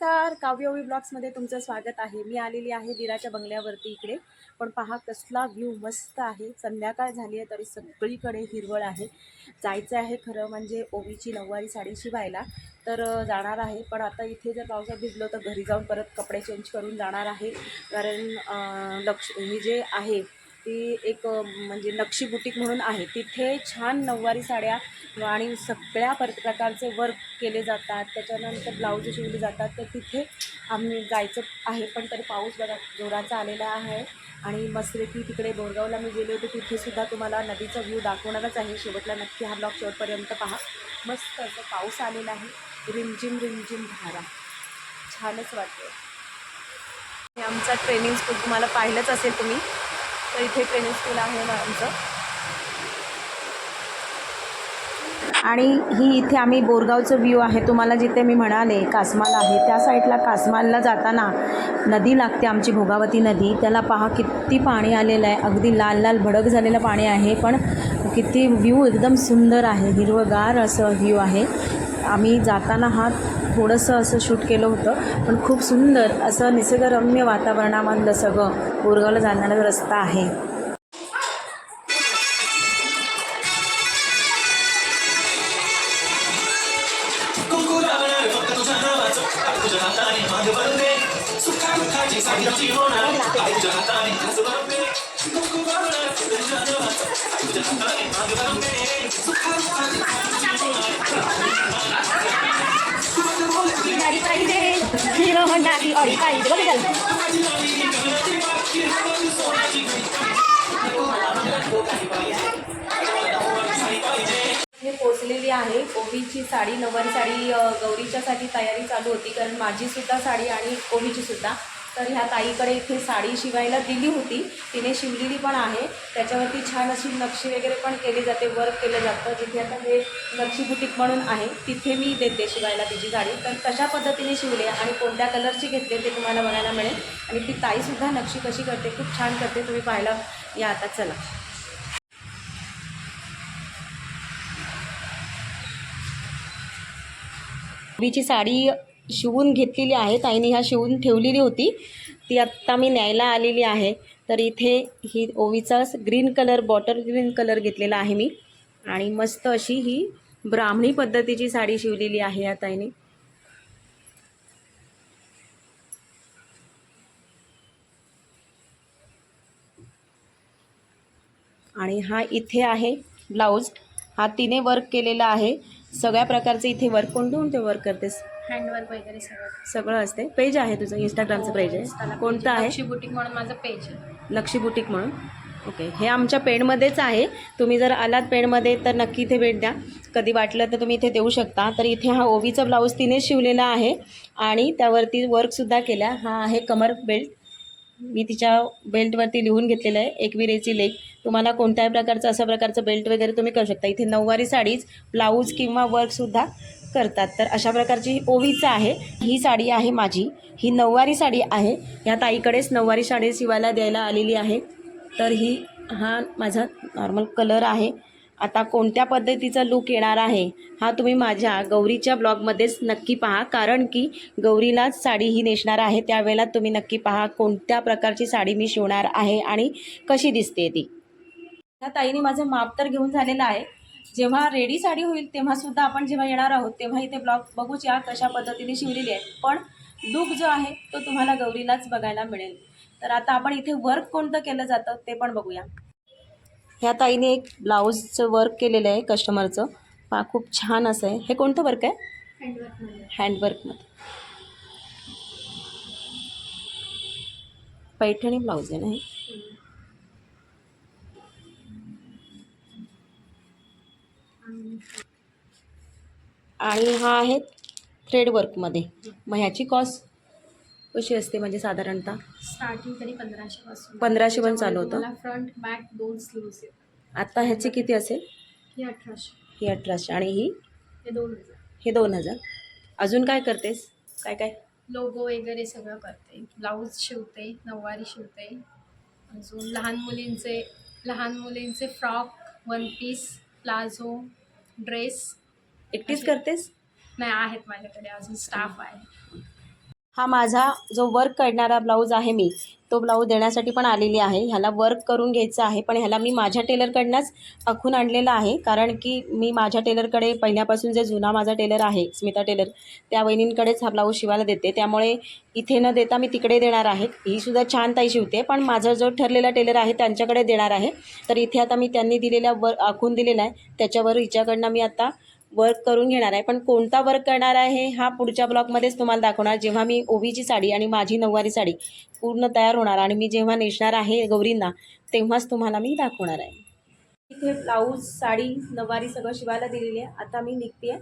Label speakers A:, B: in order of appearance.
A: नमस्कार. काव्यवी ब्लॉग्समध्ये तुमचं स्वागत आहे. मी आलेली आहे दिराच्या बंगल्यावरती इकडे. पण पहा कसला व्ह्यू मस्त आहे. संध्याकाळ झाली आहे तरी सगळीकडे हिरवळ आहे. जायचं आहे खरं म्हणजे ओवीची नऊवारी साडी शिवायला. तर जाणार आहे. पण आता इथे जर पावसात भिजलो तर घरी जाऊन परत कपडे चेंज करून जाणार आहे. कारण लक्ष हे जे आहे ती एक म्हणजे नक्षी बुटीक म्हणून आहे. तिथे छान नऊवारी साड्या आणि सगळ्या पर प्रकारचे वर्क केले जातात. त्याच्यानंतर ब्लाऊज शिवले जातात. तर तिथे आम्ही जायचं आहे पण तरी पाऊस बघा जोराचा आलेला आहे. आणि मस्तपैकी तिकडे बोरगावला मी गेले होते. तिथेसुद्धा तुम्हाला नदीचा व्ह्यू दाखवणारच आहे. शेवटला नक्की हा ब्लॉग शेवटपर्यंत पहा. मस्त असं पाऊस आलेला आहे. रिमझिम रिमझिम धारा. छानच वाटतं हे आमचा ट्रेनिंग स्कूल तुम्हाला पाहिलंच असेल तुम्ही. तर इथे ट्रेनिंग स्कूल आहे आमचं. आणि ही इथे आम्ही बोरगावचं व्ह्यू आहे. तुम्हाला जिथे मी म्हणाले कासमाल आहे त्या साईडला कासमालला जाताना नदी लागते आमची भोगावती नदी. त्याला पहा किती पाणी आलेलं आहे. अगदी लाल लाल भडक झालेलं पाणी आहे पण किती व्ह्यू एकदम सुंदर आहे. हिरवगार असं व्ह्यू आहे. आम्ही जाताना हा थोडंसं असं शूट केलं होतं पण खूप सुंदर असं निसर्गरम्य वातावरणामधलं सगळं बोरगावला जाणारा रस्ता आहे.
B: गाडी पाहिजे हिरो होंडा की ऑडी पाहिजे बघ त्याला
C: हे
A: पोचलेली आहे. ओबीची साडी नऊवारी साडी गौरीच्यासाठी तयारी चालू होती कारण माझी सुद्धा साडी आणि ओवीची सुद्धा तर ह्या ताईकडे इथे साडी शिवायला दिली होती. तिने शिवलेली पण आहे. त्याच्यावरती छान अशी नक्षी वगैरे पण केली जाते. वर्क केलं जातं. जिथे आता हे नक्षी बुटीक म्हणून आहे तिथे मी देते शिवायला तिची साडी. तर कशा पद्धतीने शिवले आणि कोणत्या कलरची घेतले ते तुम्हाला बघायला मिळेल. आणि ती ताईसुद्धा नक्षी कशी करते खूप छान करते. तुम्ही पाहायला या आता. चला. बीची साडी शिवून घेतलेली आहे. ताईने ह्या शिवून ठेवलेली होती. ती आत्ता मी न्यायला आलेली आहे. तर इथे ही ओवीचा green colour bottle green colour घेतलेला आहे मी. आणि मस्त अशी ही ब्राह्मणी पद्धतीची साडी शिवलेली आहे या ताईने. आणि हा इथे आहे ब्लाऊज. हा तिने वर्क केलेला आहे. सगळ्या प्रकारचे इथे वर्क कोणते कोणते वर्क करतेस
D: हँडवर्क वगैरे सगळं.
A: सगळं असते. पेज आहे तुझं इंस्टाग्रामचं पेज आहे. कोणतं आहे?
D: लक्ष्मी बुटीक म्हणून माझं पेज आहे.
A: लक्षी बुटीक म्हणून. ओके. हे आमच्या पेणमध्येच आहे. तुम्ही जर आलात पेणमध्ये तर नक्की इथे भेट द्या. कधी वाटलं तर तुम्ही इथे देऊ शकता. तर इथे हा ओवीचा ब्लाऊज तिने शिवलेला आहे. आणि त्यावरती वर्कसुद्धा केल्या. हा आहे कमर बेल्ट मी तिच्या बेल्टवरती लिहून घेतलेलं आहे. एकविरेची लेख तुम्हाला कोणत्याही प्रकारचं अशा प्रकारचं बेल्ट वगैरे तुम्ही करू शकता. इथे नऊवारी साडीज ब्लाऊज किंवा वर्कसुद्धा करतात. तर अशा प्रकारची ही ओवीचं आहे. ही साडी आहे माझी. ही नऊवारी साडी आहे. ह्या ताईकडेच नऊवारी साडी शिवायला द्यायला आलेली आहे. तर ही हा माझा नॉर्मल कलर आहे. आता कोणत्या पद्धतीचा लूक येणार आहे हा तुम्ही माझ्या गौरीच्या ब्लॉगमध्येच नक्की पहा. कारण की गौरीलाच साडी ही नेसणार आहे. त्यावेळेला तुम्ही नक्की पहा कोणत्या प्रकारची साडी मी शिवणार आहे आणि कशी दिसते ती. ह्या ताईने माझं माप तर घेऊन झालेलं आहे. जेव्हा रेडी साडी होईल तेव्हा सुद्धा आपण जेव्हा येणार आहोत तेव्हा इथे ब्लॉग बघूच या कशा पद्धतीने शिवलेली आहे. पण लूक जो आहे तो तुम्हाला गौरीलाच बघायला मिळेल. तर आता आपण इथे वर्क कोणतं केलं जातं ते पण बघूया. ह्या ताईने एक ब्लाऊजचं वर्क केलेलं आहे कस्टमरचं पा खूप छान असं आहे. हे कोणतं वर्क आहे?
D: हँडवर्कमध्ये
A: हँडवर्कमध्ये पैठणी ब्लाऊज आहे ना हे? आणि हा आहे थ्रेड वर्कमध्ये मग ह्याची कॉस्ट कशी असते म्हणजे साधारणतः?
D: स्टार्टिंग तरी पंधराशे पासून.
A: पंधराशे पण चालू होतं
D: फ्रंट बॅक दोन स्लीव्स
A: आता ह्याची किती असेल?
D: ही अठराशे.
A: ही अठराशे. आणि ही?
D: हे दोन हजार.
A: हे दोन हजार. अजून काय करतेस? काय काय?
D: लोगो वगैरे सगळं करते. ब्लाऊज शिवते नऊवारी शिवते. अजून लहान मुलींचे लहान मुलींचे frock one piece palazzo dress
A: एकटीच करतेस?
D: नाही आहेत माझ्याकडे अजून स्टाफ आहे.
A: हा माझा जो वर्क करणारा ब्लाऊज आहे मी तो ब्लाऊज देण्यासाठी पण आलेली आहे. ह्याला वर्क करून घ्यायचं आहे पण ह्याला मी माझ्या टेलरकडनंच आखून आणलेला आहे. कारण की मी माझ्या टेलरकडे पहिल्यापासून जे जुना माझा टेलर आहे स्मिता टेलर त्या वहिनींकडेच हा ब्लाऊज शिवायला देते. त्यामुळे इथे न देता मी तिकडे देणार आहे. ही सुद्धा छान ताई शिवते पण माझा जो ठरलेला टेलर आहे त्यांच्याकडे देणार आहे. तर इथे आता मी त्यांनी दिलेल्या वर आखून दिलेला आहे. त्याच्यावर हिच्याकडनं मी आता वर्क करून घेणार आहे. पण कोणता वर्क करणार आहे हा पुढच्या ब्लॉगमध्येच तुम्हाला दाखवणार. जेव्हा मी ओवीची साडी आणि माझी नऊवारी साडी पूर्ण तयार होणार आणि मी जेव्हा नेसणार आहे गौरींना तेव्हाच तुम्हाला मी दाखवणार आहे. इथे ब्लाऊज साडी नऊवारी सगळं शिवायला दिलेली आहे. आता मी निघते